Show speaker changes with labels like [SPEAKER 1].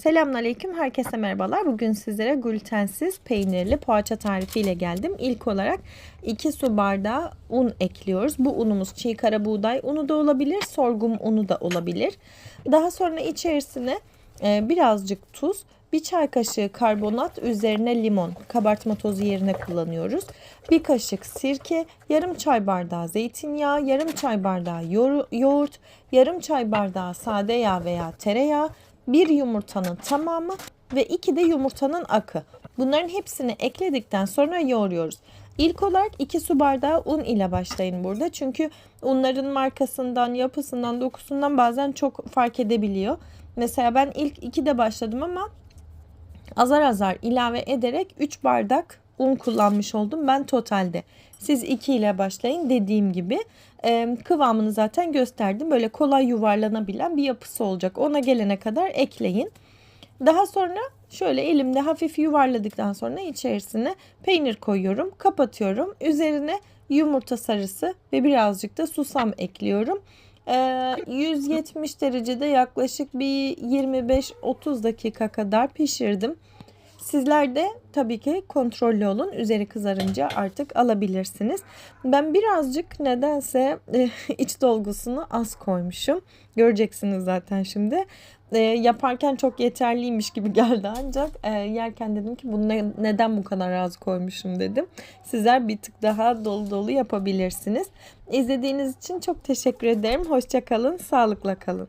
[SPEAKER 1] Selamünaleyküm, herkese merhabalar. Bugün sizlere glutensiz peynirli poğaça tarifiyle geldim. İlk olarak 2 su bardağı un ekliyoruz. Bu unumuz çiğ kara buğday unu da olabilir, sorghum unu da olabilir. Daha sonra içerisine e, birazcık tuz, bir çay kaşığı karbonat, üzerine limon, kabartma tozu yerine kullanıyoruz. Bir kaşık sirke, yarım çay bardağı zeytinyağı, yarım çay bardağı yoğur- yoğurt, yarım çay bardağı sade yağ veya tereyağı, bir yumurtanın tamamı ve iki de yumurtanın akı. Bunların hepsini ekledikten sonra yoğuruyoruz. İlk olarak 2 su bardağı un ile başlayın burada. Çünkü unların markasından, yapısından, dokusundan bazen çok fark edebiliyor. Mesela ben ilk 2'de başladım ama azar azar ilave ederek 3 bardak un kullanmış oldum ben totalde. Siz 2 ile başlayın dediğim gibi e, kıvamını zaten gösterdim. Böyle kolay yuvarlanabilen bir yapısı olacak. Ona gelene kadar ekleyin. Daha sonra şöyle elimde hafif yuvarladıktan sonra içerisine peynir koyuyorum. Kapatıyorum. Üzerine yumurta sarısı ve birazcık da susam ekliyorum. Ee, 170 derecede yaklaşık bir 25-30 dakika kadar pişirdim. Sizler de tabii ki kontrollü olun. Üzeri kızarınca artık alabilirsiniz. Ben birazcık nedense e, iç dolgusunu az koymuşum. Göreceksiniz zaten şimdi. E, yaparken çok yeterliymiş gibi geldi ancak e, yerken dedim ki bunu ne- neden bu kadar az koymuşum dedim. Sizler bir tık daha dolu dolu yapabilirsiniz. İzlediğiniz için çok teşekkür ederim. Hoşça kalın, sağlıkla kalın.